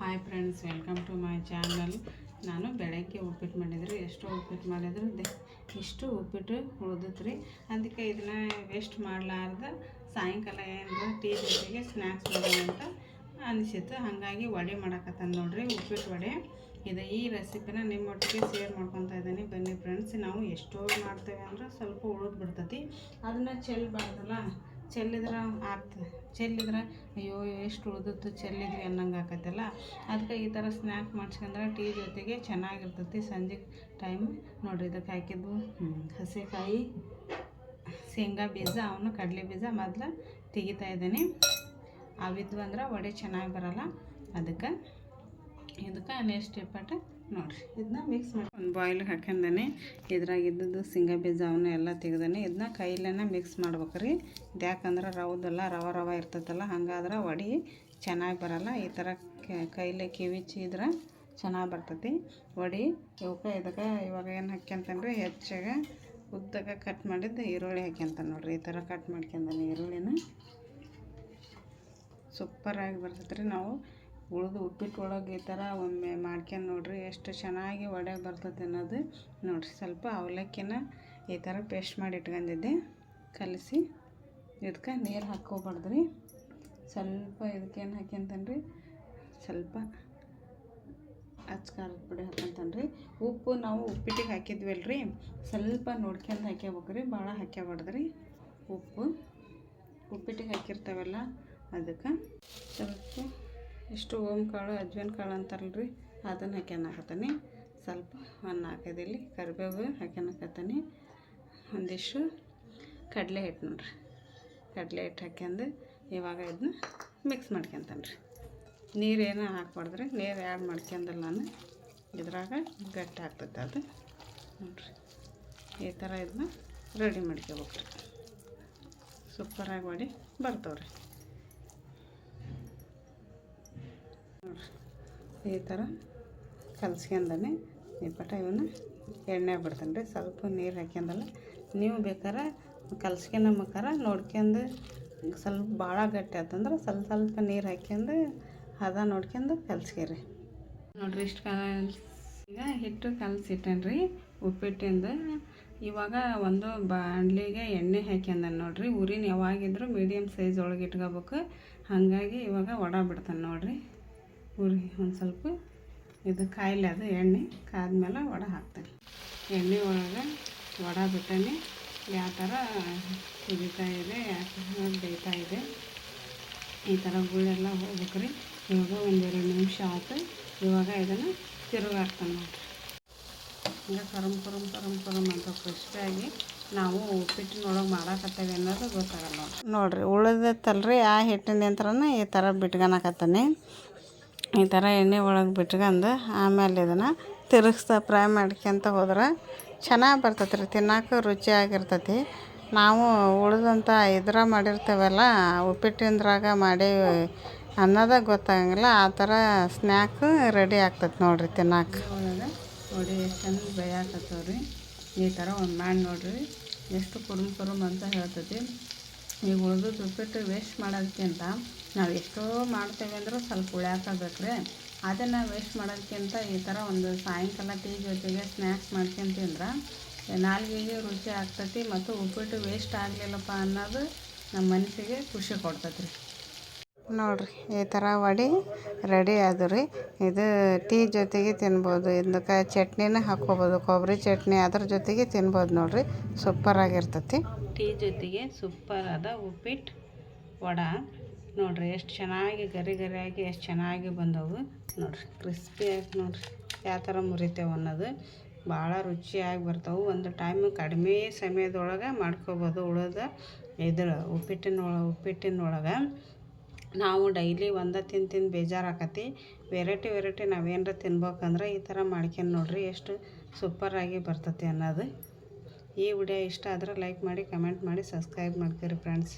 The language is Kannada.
Hi friends welcome to my channel ನಾನು ಬೆಳಗ್ಗೆ ಉಪ್ಪಿಟ್ಟು ಮಾಡಿದ್ರೆ ಎಷ್ಟು ಉಪ್ಪಿಟ್ಟು ಮಾಡಿದ್ರು ಇಷ್ಟು ಉಪ್ಪಿಟ್ಟು ಉಳಿದತ್ತು ರೀ ಅದಕ್ಕೆ ಇದನ್ನ ವೇಸ್ಟ್ ಮಾಡಲಾರ್ದ ಸಾಯಂಕಾಲ ಏನಾರ ಟೀ ಜೊತೆಗೆ ಸ್ನ್ಯಾಕ್ಸ್ ಮಾಡೋಣ ಅಂತ ಅನಿಸಿತ್ತು. ಹಾಗಾಗಿ ವಡೆ ಮಾಡಕತ್ತಾನ ನೋಡ್ರಿ, ಉಪ್ಪಿಟ್ಟು ವಡೆ. ಇದು ಈ ರೆಸಿಪಿನ ನಿಮ್ಮೊಟ್ಟಿಗೆ ಶೇರ್ ಮಾಡ್ಕೊತಾ ಇದ್ದೀನಿ. ಬನ್ನಿ ಫ್ರೆಂಡ್ಸ್ ನಾವು ಎಷ್ಟೋ ಮಾಡ್ತೇವೆ ಅಂದ್ರೆ ಸ್ವಲ್ಪ ಉಳಿದು ಬಿಡ್ತೈತಿ. ಅದನ್ನು ಚೆಲ್ಲಬಾರ್ದಲ್ಲ ಚೆಲ್ಲಿದ್ರೆ ಆಗ್ತದೆ. ಚೆಲ್ಲಿದ್ರೆ ಅಯ್ಯೋ, ಎಷ್ಟು ಉಳಿದಿತ್ತು ಚೆಲ್ಲಿದ್ವಿ ಅನ್ನಂಗೆ ಆಕತ್ತಲ್ಲ. ಅದಕ್ಕೆ ಈ ಥರ ಸ್ನ್ಯಾಕ್ ಮಾಡ್ಸ್ಕೊಂಡ್ರೆ ಟೀ ಜೊತೆಗೆ ಚೆನ್ನಾಗಿರ್ತೈತಿ ಸಂಜೆ ಟೈಮ್ ನೋಡಿರಿ ಇದಕ್ಕೆ ಹಾಕಿದ್ದು. ಹಸಿಕಾಯಿ, ಶೇಂಗಾ ಬೀಜ, ಅವನು ಕಡಲೆ ಬೀಜ ಮೊದಲು ತೆಗಿತಾ ಇದ್ದೀನಿ. ಅವಿದ್ವು ಅಂದ್ರೆ ವಡೆ ಚೆನ್ನಾಗಿ ಬರಲ್ಲ. ಅದಕ್ಕೆ ಇದಕ್ಕೆ ನೆಕ್ಸ್ಟ್ ಇಪ್ಪಟ್ಟು ನೋಡಿರಿ, ಇದನ್ನ ಮಿಕ್ಸ್ ಮಾಡಿ. ಒಂದು ಬಾಯ್ಲಿಗೆ ಹಾಕೊಂಡೇ ಇದ್ರಾಗ ಇದ್ದದ್ದು ಶೇಂಗಾ ಬೀಜ ಅವನ್ನ ಎಲ್ಲ ತೆಗ್ದಾನೆ ಇದನ್ನ ಕೈಲೇನೆ ಮಿಕ್ಸ್ ಮಾಡ್ಬೇಕು ರೀ ಇದು ಯಾಕಂದ್ರೆ ರವದೆಲ್ಲ ರವ ರವ ಇರ್ತೈತಲ್ಲ, ಹಂಗಾದ್ರೆ ವಡೆ ಚೆನ್ನಾಗಿ ಬರಲ್ಲ. ಈ ಥರ ಕೈಲೇ ಕಿವಿಚಿದ್ರೆ ಚೆನ್ನಾಗಿ ಬರ್ತೈತಿ. ವಡೆ ಇವಕ್ಕೆ ಇದಕ್ಕೆ ಇವಾಗ ಏನು ಹಾಕ್ಯಂತಂದ್ರೆ ಹೆಚ್ಚಾಗ ಉದ್ದಕ್ಕೆ ಕಟ್ ಮಾಡಿದ್ದು ಈರುಳ್ಳಿ ಹಾಕ್ಯಂತ ನೋಡಿರಿ. ಈ ಥರ ಕಟ್ ಮಾಡ್ಕೊಂತಾನೆ ಈರುಳ್ಳಿನ. ಸೂಪರಾಗಿ ಬರ್ತೈತೆ ರೀ ನಾವು. ಉಳಿದು ಉಪ್ಪಿಟ್ಟು ಒಳಗೆ ಈ ಥರ ಒಮ್ಮೆ ಮಾಡ್ಕೊಂಡು ನೋಡಿರಿ, ಎಷ್ಟು ಚೆನ್ನಾಗಿ ವಡೆ ಬರ್ತದೆ ಅನ್ನೋದು ನೋಡಿರಿ. ಸ್ವಲ್ಪ ಅವಲಕ್ಕಿನ ಈ ಥರ ಪೇಸ್ಟ್ ಮಾಡಿ ಇಟ್ಕೊಂಡಿದ್ದೆ, ಕಲಸಿ ಇದಕ್ಕೆ ನೀರು ಹಾಕ್ಕೋಬಾರ್ದು ಸ್ವಲ್ಪ ಇದಕ್ಕೇನು ಹಾಕ್ಯಂತನ್ರಿ ರೀ ಸ್ವಲ್ಪ ಅಚ್ಚ ಖಾರದ ಪುಡಿ ಹಾಕ್ಯಂತಾನೆ ರೀ ಉಪ್ಪು ನಾವು ಉಪ್ಪಿಟ್ಟಿಗೆ ಹಾಕಿದ್ವಲ್ಲ ರೀ ಸ್ವಲ್ಪ ನೋಡ್ಕೊಂಡು ಹಾಕ್ಯಬೇಕು ರೀ ಭಾಳ ಹಾಕ್ಯಬಾರ್ದು ರೀ ಉಪ್ಪು. ಉಪ್ಪಿಟ್ಟಿಗೆ ಹಾಕಿರ್ತಾವಲ್ಲ, ಅದಕ್ಕೆ ಸ್ವಲ್ಪ ಇಷ್ಟು ಓಮ್ ಕಾಳು, ಅಜ್ವಾನ್ ಕಾಳು ಅಂತಾರಲ್ಲ ರೀ ಅದನ್ನು ಹಾಕ್ಯನಾಕತ್ತೀನಿ ಸ್ವಲ್ಪ ಒಂದು ನಾಲ್ಕೈದಲ್ಲಿ ಕರಿಬೇವು ಹಾಕ್ಯನಾಕತ್ತೀನಿ ಒಂದಿಷ್ಟು ಕಡಲೆ ಹಿಟ್ಟು ನೋಡ್ರಿ. ಕಡಲೆ ಹಿಟ್ಟು ಹಾಕ್ಯಂದು ಇವಾಗ ಇದನ್ನ ಮಿಕ್ಸ್ ಮಾಡ್ಕೊತಾನೆ ರೀ ನೀರೇನು ಹಾಕ್ಬಾರ್ದ್ರಿ, ನೀರು ಆ್ಯಡ್ ಮಾಡ್ಕೊಂಡಲ್ಲ ನಾನು ಇದ್ರಾಗ ಗಟ್ಟಿ ಆಗ್ತೈತೆ ಅದು. ನೋಡ್ರಿ, ಈ ಥರ ಇದನ್ನ ರೆಡಿ ಮಾಡ್ಕೋಬೇಕು ರೀ ಸೂಪರಾಗಿ ಮಾಡಿ ಬರ್ತಾವ್ರಿ. ಈ ಥರ ಕಲ್ಸ್ಕೊಂಡನೆ ಈ ಪಟ ಇವನ್ನ ಎಣ್ಣೆ ಬಿಡ್ತಾನೆ ರೀ. ಸ್ವಲ್ಪ ನೀರು ಹಾಕ್ಯಂದಲ್ಲ. ನೀವು ಬೇಕಾರೆ ಕಲ್ಸ್ಕೊಂಬಕ್ಕಾರ ನೋಡ್ಕೊಂಡು ಸ್ವಲ್ಪ ಭಾಳ ಗಟ್ಟಿ ಆತಂದ್ರೆ ಸ್ವಲ್ಪ ಸ್ವಲ್ಪ ನೀರು ಹಾಕ್ಯಂದು ಹದ ನೋಡ್ಕೊಂಡು ಕಲ್ಸ್ಕೇರಿ. ನೋಡಿರಿ ಇಷ್ಟು ಕ ಈಗ ಹಿಟ್ಟು ಕಲಸಿಟ್ಟೇನೆ ರೀ ಉಪ್ಪಿಟ್ಟಿಂದ. ಇವಾಗ ಒಂದು ಬಾಂಡ್ಲಿಗೆ ಎಣ್ಣೆ ಹಾಕ್ಯಂದ ನೋಡಿರಿ. ಉರಿನ ಯಾವಾಗಿದ್ರು ಮೀಡಿಯಮ್ ಸೈಜ್ ಒಳಗೆ ಇಟ್ಕೋಬೇಕು. ಹಾಗಾಗಿ ಇವಾಗ ಒಡ ಬಿಡ್ತಾನೆ ನೋಡ್ರಿ. ಉರಿ ಒಂದು ಸ್ವಲ್ಪ ಇದು ಕಾಯಿಲೆ ಅದು, ಎಣ್ಣೆ ಕಾದ್ಮೇಲೆ ವಡೆ ಹಾಕ್ತೀನಿ. ಎಣ್ಣೆ ಒಳಗೆ ವಡೆ ಬಿಟ್ಟನೆ. ಯಾವ ಥರ ಕುದಿತಾ ಇದೆ, ಯಾವ ಥರ ಬೇಯ್ತಾ ಇದೆ, ಈ ಥರ ಗುಳ್ಳೆಲ್ಲ ಹೋಗ್ಬೇಕ್ರಿ. ಇವಾಗ ಒಂದೆರಡು ನಿಮಿಷ ಆಯ್ತು. ಇವಾಗ ಇದನ್ನು ತಿರುಗಾಕ್ತಾನೆ ನೋಡಿರಿ. ಹಂಗೆ ಕರಮ್ ಕರಮ್ ಕರಮ್ ಕರಮ್ ಅಂತ ಕ್ರಿಸ್ಪಿಯಾಗಿ ನಾವು ಉಪ್ಪಿಟ್ಟಿನೊಳಗೆ ಮಾಡಾಕತ್ತೇವೆ ಅನ್ನೋದು ಗೊತ್ತಾಗಲ್ಲ ನೋಡ್ರಿ. ನೋಡಿರಿ ಉಳಿದತ್ತಲ್ರಿ ಆ ಹಿಟ್ಟಿನ ಯಂತ್ರನ ಈ ಥರ ಬಿಟ್ಕೊಳಕತ್ತಾನೆ ಈ ಥರ ಎಣ್ಣೆ ಒಳಗೆ ಬಿಟ್ಕೊಂಡು ಆಮೇಲೆ ಇದನ್ನು ತಿರುಗಿಸ್ತಾ ಫ್ರೈ ಮಾಡ್ಕೊಂತ ಹೋದ್ರೆ ಚೆನ್ನಾಗಿ ಬರ್ತೈತೆ ರೀ ತಿನ್ನೋಕೆ ರುಚಿಯಾಗಿರ್ತೈತಿ. ನಾವು ಉಳಿದಂಥ ಇದ್ರ ಮಾಡಿರ್ತೇವಲ್ಲ, ಉಪ್ಪಿಟ್ಟಿಂದ್ರಾಗ ಮಾಡಿ ಅನ್ನೋದೇ ಗೊತ್ತಾಗಂಗಿಲ್ಲ, ಆ ಥರ ಸ್ನ್ಯಾಕ್ ರೆಡಿ ಆಗ್ತೈತೆ ನೋಡಿರಿ ತಿನ್ನೋಕೆ ನೋಡಿ ಎಷ್ಟು ಚಂದ ಬೇಯಾಕತ್ತವ್ರಿ ಈ ಥರ ಒಂದು ಮಾಡಿ ನೋಡಿರಿ. ಎಷ್ಟು ಕುರುಮ್ ಕುರುಮ್ ಅಂತ ಹೇಳ್ತೈತಿ. ಈಗ ಉಳಿದು ಉಪ್ಪಿಟ್ಟು ವೇಸ್ಟ್ ಮಾಡೋದಕ್ಕಿಂತ ನಾವು ಎಷ್ಟೋ ಮಾಡ್ತೇವೆ ಅಂದ್ರೆ ಸ್ವಲ್ಪ ಉಳ್ಯಾಕಬೇಕು ರೀ ಅದನ್ನು ವೇಸ್ಟ್ ಮಾಡೋದಕ್ಕಿಂತ ಈ ಥರ ಒಂದು ಸಾಯಂಕಾಲ ಟೀ ಜೊತೆಗೆ ಸ್ನ್ಯಾಕ್ಸ್ ಮಾಡ್ಕೊಂಡು ತಿಂದ್ರೆ ನಾಲ್ಗೆಗೆ ರುಚಿ ಆಗ್ತೈತಿ ಮತ್ತು ಉಪ್ಪಿಟ್ಟು ವೇಸ್ಟ್ ಆಗಲಿಲ್ಲಪ್ಪ ಅನ್ನೋದು ನಮ್ಮ ಮನಸ್ಸಿಗೆ ಖುಷಿ ಕೊಡ್ತೈತೆ ರೀ ನೋಡಿರಿ, ಈ ಥರ ವಡೆ ರೆಡಿ ಆದವು ರೀ. ಇದು ಟೀ ಜೊತೆಗೆ ತಿನ್ಬೋದು. ಇದಕ್ಕೆ ಚಟ್ನಿನ ಹಾಕ್ಕೋಬೋದು. ಕೊಬ್ಬರಿ ಚಟ್ನಿ ಅದ್ರ ಜೊತೆಗೆ ತಿನ್ಬೋದು ನೋಡಿರಿ. ಸೂಪರಾಗಿರ್ತತಿ ಟೀ ಜೊತೆಗೆ ಸೂಪರಾದ ಉಪ್ಪಿಟ್ಟು ವಡೆ. ನೋಡಿರಿ, ಎಷ್ಟು ಚೆನ್ನಾಗಿ ಗರಿ ಗರಿಯಾಗಿ, ಎಷ್ಟು ಚೆನ್ನಾಗಿ ಬಂದವು. ನೋಡಿರಿ ಕ್ರಿಸ್ಪಿಯಾಗಿ ನೋಡಿರಿ. ಯಾವ ಥರ ಮುರಿತೇವೆ ಅನ್ನೋದು ಭಾಳ ರುಚಿಯಾಗಿ ಬರ್ತಾವೆ. ಒಂದು ಟೈಮ್ ಕಡಿಮೆ ಸಮಯದೊಳಗೆ ಮಾಡ್ಕೊಬೋದು ಉಳಿದ ಇದ್ರ ಉಪ್ಪಿಟ್ಟಿನೊಳಗೆ ಉಪ್ಪಿಟ್ಟಿನೊಳಗೆ. ನಾವು ಡೈಲಿ ಒಂದೇ ತಿಂದು ತಿಂದು ಬೇಜಾರಾಕತಿ. ವೆರೈಟಿ ವೆರೈಟಿ ನಾವೇನಾರ ತಿನ್ಬೇಕಂದ್ರೆ ಈ ಥರ ಮಾಡ್ಕೊಂಡು ನೋಡಿರಿ ಎಷ್ಟು ಸೂಪರಾಗಿ ಬರ್ತೈತಿ ಅನ್ನೋದು. ಈ ವಿಡಿಯೋ ಇಷ್ಟ ಆದರೆ ಲೈಕ್ ಮಾಡಿ, ಕಮೆಂಟ್ ಮಾಡಿ, ಸಬ್ಸ್ಕ್ರೈಬ್ ಮಾಡ್ತೀರಿ ಫ್ರೆಂಡ್ಸ್